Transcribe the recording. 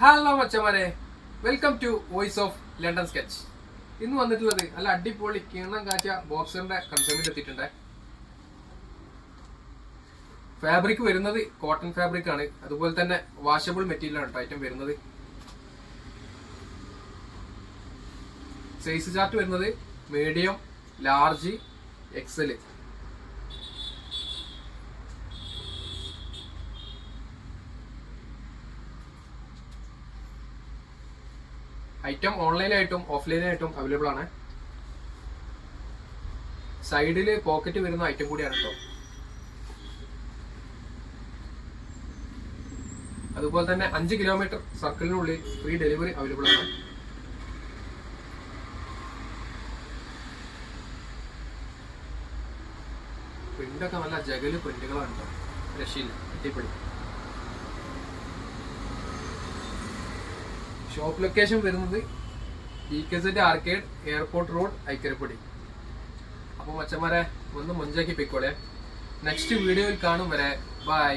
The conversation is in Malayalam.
Hello മച്ചമാരെ welcome to voice of London sketch ഇന്ന് വന്നിട്ടുള്ളത് നല്ല അടിപൊളി കിണ്ണം കാച്ച ബോക്സറിന്റെ കൺസേമിൽ എത്തിയിട്ടുണ്ട്. ഫാബ്രിക് വരുന്നത് കോട്ടൺ ഫാബ്രിക് ആണ്. അതുപോലെ തന്നെ വാഷബിൾ മെറ്റീരിയൽ ആണ് ഐറ്റം വരുന്നത്. സൈസ് ചാർട്ട് വരുന്നത് മീഡിയം ലാർജ് എക്സൽ ഐറ്റം ഓൺലൈനായിട്ടും ഓഫ്ലൈനായിട്ടും അവൈലബിൾ ആണ്. സൈഡിൽ പോക്കറ്റ് വരുന്ന ഐറ്റം കൂടിയാണ് കേട്ടോ അതുപോലെ തന്നെ അഞ്ച് കിലോമീറ്റർ സർക്കിളിനുള്ളിൽ ഫ്രീ ഡെലിവറി അവൈലബിൾ ആണ്. പ്രിന്റൊക്കെ നല്ല ജഗൽ പ്രിന്റുകളാണ് കേട്ടോ രക്ഷയില്ല. അടിപൊളി. ഷോപ്പ് ലൊക്കേഷൻ വരുന്നത് E K set arcade airport road Aikkarappady അപ്പോൾ മച്ചന്മാരെ ഒന്ന് മുഞ്ചാക്കി പൊയ്ക്കോളെ. നെക്സ്റ്റ് വീഡിയോയിൽ കാണും വരെ. ബൈ